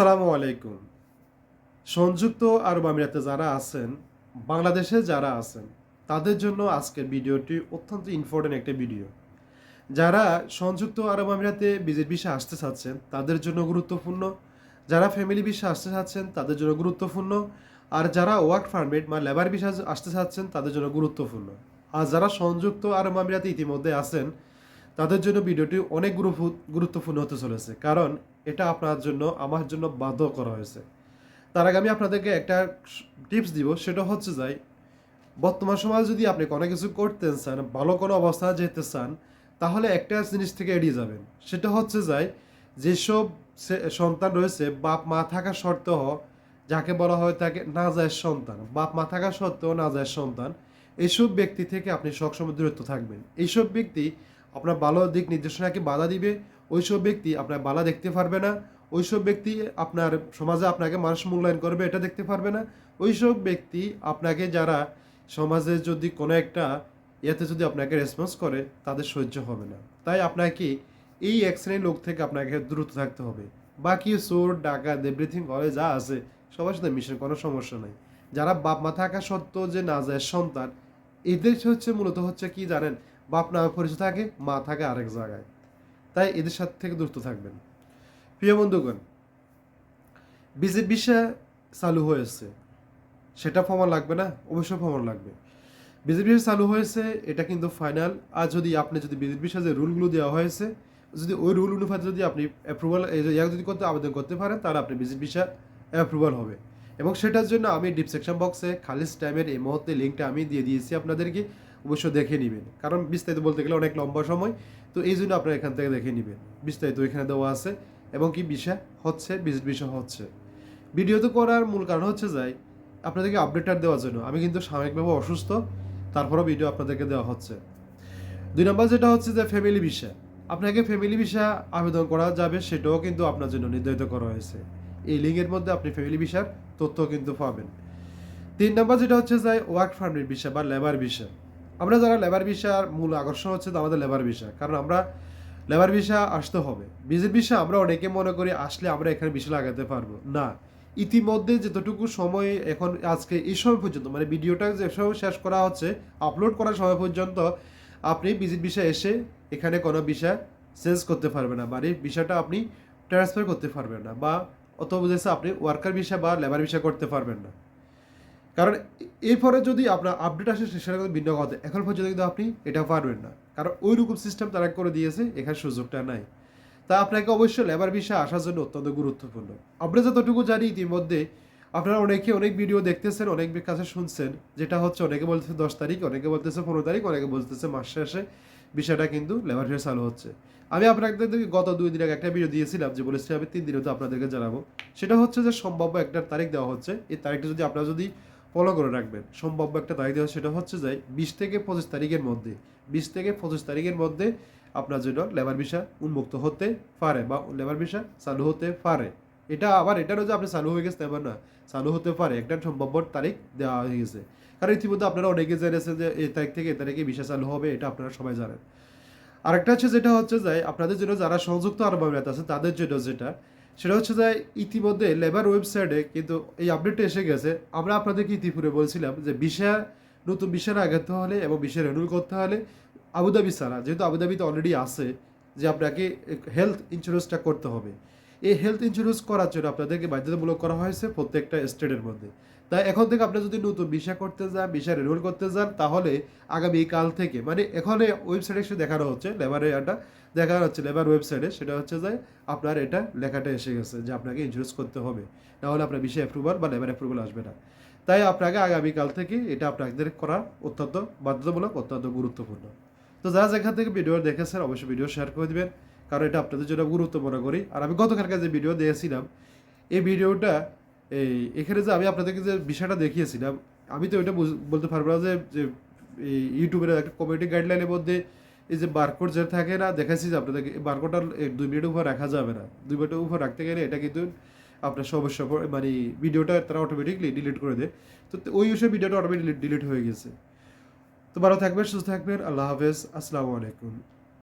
আসসালামু আলাইকুম। সংযুক্ত আরব আমিরাতে যারা আছেন, বাংলাদেশে যারা আছেন, তাদের জন্য আজকের ভিডিওটি অত্যন্ত ইম্পর্টেন্ট একটা ভিডিও। যারা সংযুক্ত আরব আমিরাতে বিজের বিষয়ে আসতে চাচ্ছেন, তাদের জন্য গুরুত্বপূর্ণ। যারা ফ্যামিলি বিষয়ে আসতে চাচ্ছেন, তাদের জন্য গুরুত্বপূর্ণ। আর যারা ওয়ার্ক পারমিট বা লেবার বিষয়ে আসতে চাচ্ছেন, তাদের জন্য গুরুত্বপূর্ণ। আর যারা সংযুক্ত আরব আমিরাতে ইতিমধ্যে আছেন তাদের জন্য ভিডিওটি অনেক গুরুত্বপূর্ণ হতে চলেছে। কারণ এটা আপনার জন্য, আমার জন্য বাধ্য করা হয়েছে। তার আগে আমি আপনাদেরকে একটা টিপস দিব, সেটা হচ্ছে যাই বর্তমান সমাজে যদি আপনি কোনো কিছু করতে চান ভালো কোনো অবস্থায় যেতে চান, তাহলে একটা জিনিস থেকে এড়িয়ে যাবেন। সেটা হচ্ছে যাই যেসব সন্তান রয়েছে, বাপ মা থাকা সত্ত্বেও, যাকে বলা হয় তাকে না যায় সন্তান, বাপ মা থাকা সত্ত্বেও না যায় সন্তান এইসব ব্যক্তি থেকে আপনি সবসময় দূরত্ব থাকবেন। এইসব ব্যক্তি আপনার ভালো দিক নির্দেশনাকে বাধা দিবে, ওইসব ব্যক্তি আপনার বালা দেখতে পারবে না, ওইসব ব্যক্তি আপনার সমাজে আপনাকে মানুষ মূল্যায়ন করবে এটা দেখতে পারবে না, ওইসব ব্যক্তি আপনাকে যারা সমাজে যদি কোনো একটা ইয়েতে যদি আপনাকে রেসপন্স করে, তাদের সহ্য হবে না। তাই আপনাকে এই এক শ্রেণির লোক থেকে আপনাকে দ্রুত থাকতে হবে। বাকি চোর, ডাকাত এভরিথিং করে যা আছে, সবার সাথে মিশন কোনো সমস্যা নাই। যারা বাপ মা থাকা সত্ত্বেও যে না যায় সন্তান এদের হচ্ছে মূলত হচ্ছে কি জানেন, বাপ নামে পরিচয় থাকে, মা থাকে আরেক জায়গায়। তাই এদের সাথে থেকে দূরত্ব থাকবেন। প্রিয় বন্ধুগণ, বিজেপি চালু হয়েছে, সেটা প্রমাণ লাগবে না? অবশ্যই প্রমাণ লাগবে। বিজেপি চালু হয়েছে, এটা কিন্তু ফাইনাল। আর যদি আপনি যদি বিজেপি যে রুলগুলো দেওয়া হয়েছে, যদি ওই রুল অনুপাতে যদি আপনি অ্যাপ্রুভাল যদি করতে আবেদন করতে পারেন, তাহলে আপনি বিজেপি অ্যাপ্রুভাল হবে। এবং সেটার জন্য আমি ডিপ সেকশন বক্সে খালিজ টাইমের এই মুহূর্তে লিঙ্কটা আমি দিয়ে দিয়েছি আপনাদেরকে, অবশ্য দেখে নেবেন। কারণ বিস্তারিত বলতে গেলে অনেক লম্বা সময়, তো এই জন্য আপনারা এখান থেকে দেখে নেবেন। বিস্তারিত এখানে দেওয়া আছে, এবং কি বিষয় হচ্ছে বিজিট বিষয় হচ্ছে। ভিডিও তো করার মূল কারণ হচ্ছে যাই আপনাদেরকে আপডেটটা দেওয়ার জন্য। আমি কিন্তু সাময়িকভাবে অসুস্থ, তারপরেও ভিডিও আপনাদেরকে দেওয়া হচ্ছে। দুই নম্বর যেটা হচ্ছে যে ফ্যামিলি ভিসা আপনাকে ফ্যামিলি ভিসা আবেদন করা যাবে, সেটাও কিন্তু আপনার জন্য নির্ধারিত করা হয়েছে। এই লিঙ্কের মধ্যে আপনি ফ্যামিলি ভিসার তথ্য কিন্তু পাবেন। তিন নম্বর যেটা হচ্ছে যে ওয়ার্ক পারমিট ভিসা বা লেবার ভিসা আমরা যারা লেবার ভিসার মূল আকর্ষণ হচ্ছে আমাদের লেবার ভিসা কারণ আমরা লেবার ভিসা আসতে হবে। বিজেপি ভিসা আমরা অনেকে মনে করি আসলে আমরা এখানে ভিসা লাগাতে পারব। না। ইতিমধ্যে যতটুকু সময় এখন আজকে এই সময় পর্যন্ত মানে ভিডিওটা যে সময় শেষ করা হচ্ছে আপলোড করার সময় পর্যন্ত আপনি বিজিট ভিসা এসে এখানে কোনো ভিসা চেঞ্জ করতে পারবেন না মানে ভিসাটা আপনি ট্রান্সফার করতে পারবেন না বা অত বুঝেছে আপনি ওয়ার্কার ভিসা বা লেবার ভিসা করতে পারবেন না। কারণ এরপরে যদি আপনার আপডেট আসে, সেটা কিন্তু ভিন্ন কথা। এখন পর্যন্ত কিন্তু আপনি এটা পারবেন না। কারণ ওই রকম সিস্টেম তারা করে দিয়েছে, এখানে সুযোগটা নাই। তা আপনাকে অবশ্যই লেবার ভিসা আসার জন্য অত্যন্ত গুরুত্বপূর্ণ। আমরা যতটুকু জানি ইতিমধ্যে আপনারা অনেকে অনেক ভিডিও দেখতেছেন, অনেক কাছে শুনছেন, যেটা হচ্ছে অনেকে বলতেছে দশ তারিখ, অনেকে বলতেছে পনেরো তারিখ, অনেকে বলতেছে মাস শেষে। বিষয়টা কিন্তু লেবার ভিসা চালু হচ্ছে। আমি আপনাদের গত দুই দিন আগে একটা ভিডিও দিয়েছিলাম যে বলেছি আমি তিন দিনে তো আপনাদেরকে জানাব। সেটা হচ্ছে যে সম্ভাব্য একটা তারিখ দেওয়া হচ্ছে। এই তারিখটা যদি আপনারা যদি ফলো করে রাখবেন, সম্ভাব্য একটা তারিখ দেওয়া সেটা হচ্ছে যে বিশ থেকে পঁচিশ তারিখের মধ্যে, বিশ থেকে পঁচিশ তারিখের মধ্যে আপনার জন্য লেবার ভিসা উন্মুক্ত হতে পারে বা লেবার ভিসা চালু হতে পারে। এটা আবার এটারও যে আপনি চালু হয়ে গেছে তেমন না চালু হতে পারে, একটা সম্ভাব্য তারিখ দেওয়া হয়ে গেছে। কারণ ইতিমধ্যে আপনারা অনেকে জেনেছেন যে এই তারিখ থেকে এ তারিখে ভিসা চালু হবে, এটা আপনারা সবাই জানেন। আরেকটা হচ্ছে যেটা হচ্ছে যে আপনাদের জন্য যারা সংযুক্ত আরব আমিরাত আছে, তাদের জন্য যেটা, সেটা হচ্ছে যে ইতিমধ্যে লেবার ওয়েবসাইটে কিন্তু এই আপডেটটা এসে গেছে। আমরা আপনাদেরকে ইতিপূর্বে বলছিলাম যে ভিসা, নতুন ভিসা আগাতে হলে এবং ভিসা রেনুল করতে হলে আবুধাবি ছাড়া, যেহেতু আবুধাবিতে অলরেডি আছে যে আপনাকে হেলথ ইন্স্যুরেন্সটা করতে হবে। এই হেলথ ইন্স্যুরেন্স করার জন্য আপনাদেরকে বাধ্যতামূলক করা হয়েছে প্রত্যেকটা স্টেটের মধ্যে। তাই এখন থেকে আপনি যদি নতুন ভিসা করতে যান ভিসা রেনুয়াল করতে যান, তাহলে আগামী কাল থেকে মানে এখানে ওয়েবসাইটে এসে দেখানো হচ্ছে লেবারের এটা দেখানো হচ্ছে, লেবার ওয়েবসাইটে সেটা হচ্ছে যে আপনার এটা লেখাটা এসে গেছে যে আপনাকে ইন্স্যুরেন্স করতে হবে। নাহলে আপনার ভিসা অ্যাপ্রুভাল বা লেবার অ্যাপ্রুভাল আসবে না। তাই আপনাকে আগামীকাল থেকে এটা আপনাদের করা অত্যন্ত বাধ্যতামূলক, অত্যন্ত গুরুত্বপূর্ণ। তো যারা যেখান থেকে ভিডিও দেখেছেন, অবশ্যই ভিডিও শেয়ার করে দিবেন। কারণ এটা আপনাদের জন্য গুরুত্ব মনে করি। আর আমি গতকালকে যে ভিডিও দিয়েছিলাম, এই ভিডিওটা এই, এখানে যে আমি আপনাদেরকে যে বিষয়টা দেখিয়েছিলাম, আমি তো এটা বলতে পারব না যে ইউটিউবের একটা কমিউনিটি গাইডলাইনের মধ্যে এই যে বারকোড যে থাকে না দেখাচ্ছি যে আপনাদেরকে এই বারকোডটা দুই মিনিটের উপর রাখা যাবে না। দুই মিনিটের উপর রাখতে গেলে এটা কিন্তু আপনার সমস্যা মানে ভিডিওটা তারা অটোমেটিকলি ডিলিট করে দেয়। তো ওই বিষয়ে ভিডিওটা অটোমেটিক ডিলিট হয়ে গেছে। তো ভালো থাকবেন, সুস্থ থাকবেন, আল্লাহ হাফেজ, আসসালামু আলাইকুম।